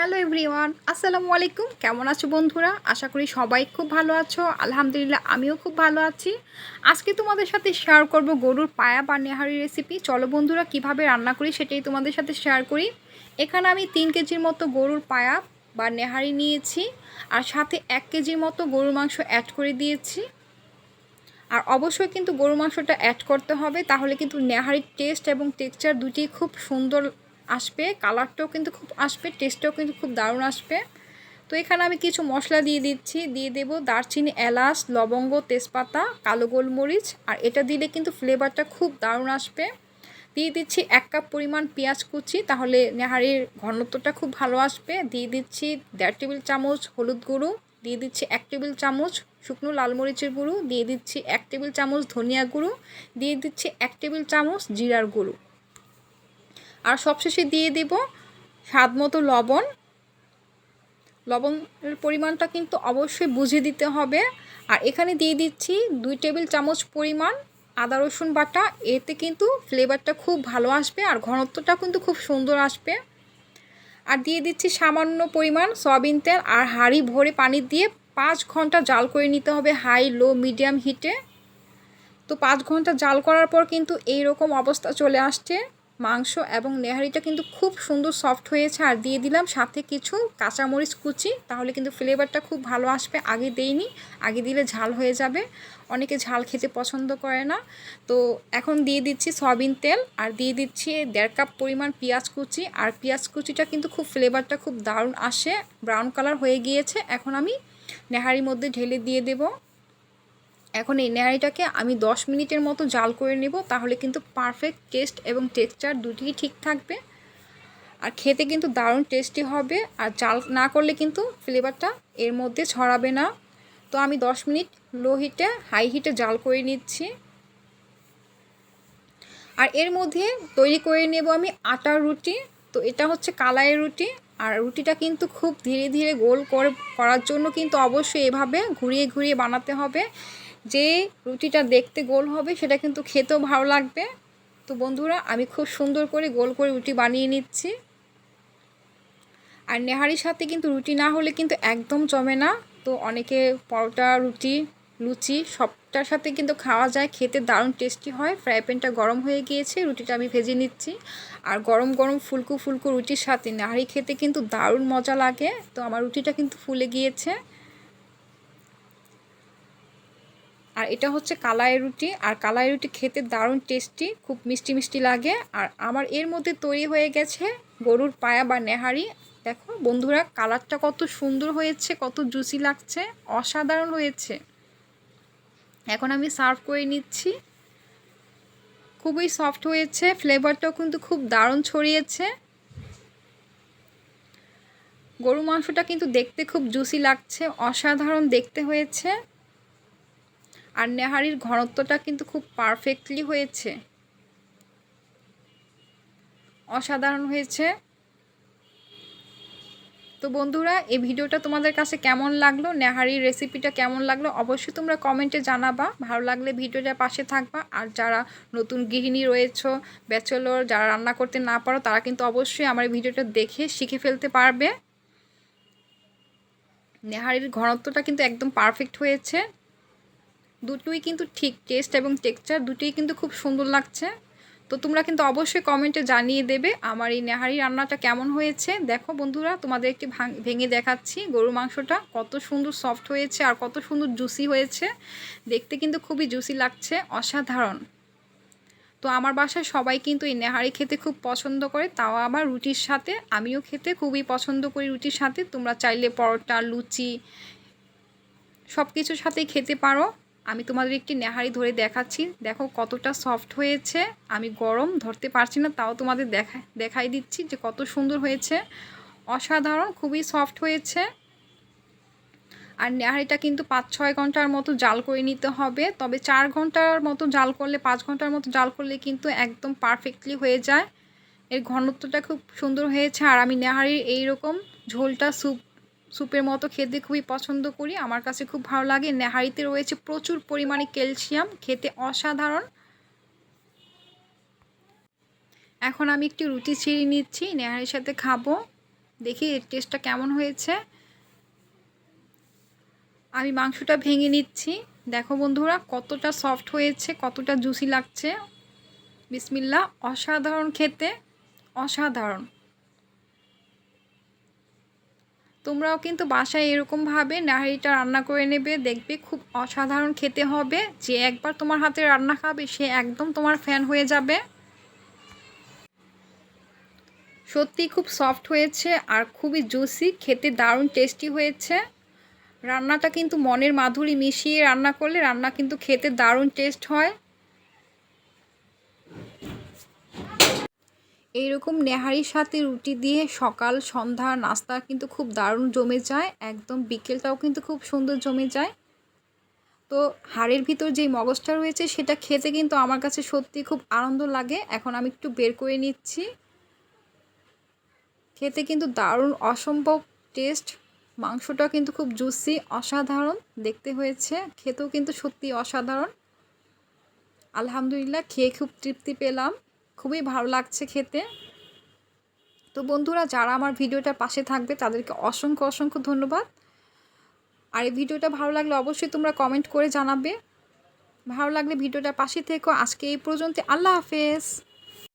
Hello everyone, আসসালামু আলাইকুম। কেমন আছো বন্ধুরা? আশা করি সবাই খুব ভালো আছো। আলহামদুলিল্লাহ, আমিও খুব ভালো আছি। আজকে তোমাদের সাথে শেয়ার করব গরুর পায়া বা নেহারি রেসিপি চলো বন্ধুরা, কীভাবে রান্না করি সেটাই তোমাদের সাথে শেয়ার করি। এখানে আমি তিন কেজির মতো গরুর পায়া বা নেহারি নিয়েছি আর সাথে এক কেজির মতো গরুর মাংস অ্যাড করে দিয়েছি। আর অবশ্যই কিন্তু গরুর মাংসটা অ্যাড করতে হবে, তাহলে কিন্তু নেহারির টেস্ট এবং টেক্সচার দুটি খুব সুন্দর আসবে, কালারটাও কিন্তু খুব আসবে টেস্টটাও কিন্তু খুব দারুণ আসবে। তো এখানে আমি কিছু মশলা দিয়ে দিচ্ছি, দিয়ে দেব দারচিনি, এলাচ, লবঙ্গ, তেজপাতা, কালো গোলমরিচ, আর এটা দিলে কিন্তু ফ্লেভারটা খুব দারুণ আসবে। দিয়ে দিচ্ছি এক কাপ পরিমাণ পেঁয়াজ কুচি, তাহলে নেহারির ঘনত্বটা খুব ভালো আসবে। দিয়ে দিচ্ছি দেড় টেবিল চামচ হলুদ গুঁড়ো, দিয়ে দিচ্ছি এক টেবিল চামচ শুকনো লাল মরিচের গুঁড়ো, দিয়ে দিচ্ছি এক টেবিল চামচ ধনিয়া গুঁড়ো, দিয়ে দিচ্ছি এক টেবিল চামচ জিরার গুঁড়ো। আর সবশেষে দিয়ে দেব স্বাদ মতো লবণ। লবণের পরিমাণটা কিন্তু অবশ্যই বুঝে দিতে হবে। আর এখানে দিয়ে দিচ্ছি দুই টেবিল চামচ পরিমাণ আদা, রসুন বাটা। এতে কিন্তু ফ্লেভারটা খুব ভালো আসবে আর ঘনত্বটা কিন্তু খুব সুন্দর আসবে। আর দিয়ে দিচ্ছি সামান্য পরিমাণ সয়াবিন তেল আর হাঁড়ি ভরে পানি দিয়ে পাঁচ ঘণ্টা জাল করে নিতে হবে হাই, লো, মিডিয়াম হিটে। তো পাঁচ ঘণ্টা জাল করার পর কিন্তু এই রকম অবস্থা চলে আসছে। মাংস এবং নেহারিটা কিন্তু খুব সুন্দর সফট হয়েছে। আর দিয়ে দিলাম সাথে কিছু কাঁচামরিচ কুচি। তাহলে কিন্তু ফ্লেভারটা খুব ভালো আসবে। আগে দেইনি, আগে দিলে ঝাল হয়ে যাবে। অনেকে ঝাল খেতে পছন্দ করে না। তো এখন দিয়ে দিচ্ছি সয়াবিন তেল আর দিয়ে দিচ্ছি দেড় কাপ পরিমাণ পেঁয়াজ কুচি। আর পেঁয়াজ কুচিটা কিন্তু খুব ফ্লেভারটা খুব দারুণ আসে। ব্রাউন কালার হয়ে গিয়েছে। এখন আমি নেহারির মধ্যে ঢেলে দিয়ে দেবো। এখন এই নেহারিটাকে আমি 10 মিনিটের মতো জাল করে নেব, তাহলে কিন্তু পারফেক্ট টেস্ট এবং টেক্সচার দুটিই ঠিক থাকবে। আর খেতে কিন্তু দারুণ টেস্টি হবে, আর জাল না করলে কিন্তু ফ্লেভারটা এর মধ্যে ছড়াবে না। তো আমি 10 মিনিট লো হিটে হাই হিটে জাল করে নিচ্ছি। আর এর মধ্যে তৈরি করে নেব আমি আটার রুটি, তো এটা হচ্ছে কালাইয়ের রুটি। আর রুটিটা কিন্তু খুব ধীরে ধীরে গোল করে, করার জন্য কিন্তু অবশ্যই এভাবে ঘুরিয়ে ঘুরিয়ে বানাতে হবে। যে রুটিটা দেখতে গোল হবে সেটা কিন্তু খেতেও ভালো লাগবে। তো বন্ধুরা, আমি খুব সুন্দর করে গোল করে রুটি বানিয়ে নিচ্ছি। আর নেহারির সাথে কিন্তু রুটি না হলে কিন্তু একদম জমে না। তো অনেকে পরোটা, রুটি, লুচি সবটার সাথে কিন্তু খাওয়া যায়। খেতে দারুণ টেস্টি হয়। ফ্রাই প্যানটা গরম হয়ে গিয়েছে, রুটিটা আমি ভেজে নিচ্ছি। আর গরম গরম ফুলকু ফুলকু রুটির সাথে নাহারি খেতে কিন্তু দারুণ মজা লাগে। তো আমার রুটিটা কিন্তু ফুলে গিয়েছে। আর এটা হচ্ছে কালাই রুটি। আর কালাই রুটি খেতে দারুণ টেস্টি খুব মিষ্টি মিষ্টি লাগে। আর আমার এর মধ্যে তৈরি হয়ে গেছে গরুর পায়া বা নেহারি। দেখো বন্ধুরা, কালারটা কত সুন্দর হয়েছে, কত জুসি লাগছে, অসাধারণ হয়েছে। এখন আমি সার্ভ করে নিচ্ছি। খুবই সফট হয়েছে ফ্লেভারটাও কিন্তু খুব দারুণ ছড়িয়েছে। গরু মাংসটা কিন্তু দেখতে খুব জুসি লাগছে, অসাধারণ দেখতে হয়েছে। আর নেহারির ঘনত্বটা কিন্তু খুব পারফেক্টলি হয়েছে। অসাধারণ হয়েছে। তো বন্ধুরা, এই ভিডিওটা তোমাদের কাছে কেমন লাগল? নেহারির রেসিপিটা কেমন লাগল? অবশ্যই তোমরা কমেন্টে জানাবা। ভালো লাগলে ভিডিওটার পাশে থাকবা। আর যারা নতুন গৃহিণী রয়েছ ব্যাচেলর যারা রান্না করতে না পারো, তারা কিন্তু অবশ্যই আমার এই ভিডিওটা দেখে শিখে ফেলতে পারবে। নেহারির ঘনত্বটা কিন্তু একদম পারফেক্ট হয়েছে। দুটোই কিন্তু ঠিক টেস্ট এবং টেক্সচার দুটোই কিন্তু খুব সুন্দর লাগছে। তো তোমরা কিন্তু অবশ্যই কমেন্টে জানিয়ে দেবে আমার এই নেহারি রান্নাটা কেমন হয়েছে। দেখো বন্ধুরা, তোমাদের একটি ভেঙে দেখাচ্ছি গরুর মাংসটা। কত সুন্দর সফট হয়েছে আর কত সুন্দর জুসি হয়েছে। দেখতে কিন্তু খুবই জুসি লাগছে, অসাধারণ। তো আমার বাসায় সবাই কিন্তু এই নেহারি খেতে খুব পছন্দ করে, তাও আবার রুটির সাথে। আমিও খেতে খুবই পছন্দ করি রুটির সাথে। তোমরা চাইলে পরোটা, লুচি সব কিছুর সাথেই খেতে পারো। আমি তোমাদের একটি নেহারি ধরে দেখাচ্ছি। দেখো কতটা সফট হয়েছে। আমি গরম ধরতে পারছি না, তাও তোমাদের দেখা, দেখাই দিচ্ছি যে কত সুন্দর হয়েছে। অসাধারণ, খুবই সফট হয়েছে। আর নেহারিটা কিন্তু পাঁচ ছয় ঘণ্টার মতো জাল করে নিতে হবে। তবে চার ঘণ্টার মতো জাল করলে, পাঁচ ঘণ্টার মতো জাল করলে কিন্তু একদম পারফেক্টলি হয়ে যায়। এর ঘনত্বটা খুব সুন্দর হয়েছে। আর আমি নেহারির এইরকম ঝোলটা স্যুপ স্যুপের মতো খেতে খুবই পছন্দ করি। আমার কাছে খুব ভালো লাগে। নেহারিতে রয়েছে প্রচুর পরিমাণে ক্যালসিয়াম। খেতে অসাধারণ। এখন আমি একটি রুটি ছিঁড়ে নিচ্ছি। নেহারির সাথে খাব। দেখি এর টেস্টটা কেমন হয়েছে। আমি মাংসটা ভেঙে নিচ্ছি। দেখো বন্ধুরা, কতটা সফট হয়েছে, কতটা জুসি লাগছে। বিসমিল্লা অসাধারণ খেতে। অসাধারণ। তোমরাও কিন্তু বাসায় এরকমভাবে নাহারিটা রান্না করে নেবে, দেখবে খুব অসাধারণ খেতে হবে। যে একবার তোমার হাতে রান্না খাবে, সে একদম তোমার ফ্যান হয়ে যাবে। সত্যি খুব সফট হয়েছে আর খুবই জুসি খেতে দারুণ টেস্টি হয়েছে। রান্নাটা কিন্তু মনের মাধুরী মিশিয়ে রান্না করলে রান্না কিন্তু খেতে দারুণ টেস্ট হয়। এইরকম নেহারির সাথে রুটি দিয়ে সকাল, সন্ধ্যা নাস্তা কিন্তু খুব দারুণ জমে যায়। একদম বিকেলটাও কিন্তু খুব সুন্দর জমে যায়। তো হাড়ের ভিতর যেই মগজটা রয়েছে সেটা খেতে কিন্তু আমার কাছে সত্যি খুব আনন্দ লাগে। এখন আমি একটু বের করে নিচ্ছি। খেতে কিন্তু দারুণ অসম্ভব টেস্ট। মাংসটা কিন্তু খুব জুসি, অসাধারণ দেখতে হয়েছে। খেতেও কিন্তু সত্যি অসাধারণ। আলহামদুলিল্লাহ, খেয়ে খুব তৃপ্তি পেলাম। খুবই ভালো লাগছে খেতে। তো বন্ধুরা, যারা আমার ভিডিওটার পাশে থাকবে, তাদেরকে অসংখ্য অসংখ্য ধন্যবাদ। আর এই ভিডিওটা ভালো লাগলে অবশ্যই তোমরা কমেন্ট করে জানাবে। ভালো লাগলে ভিডিওটার পাশে থেকো। আজকে এই পর্যন্ত আল্লাহ হাফেজ।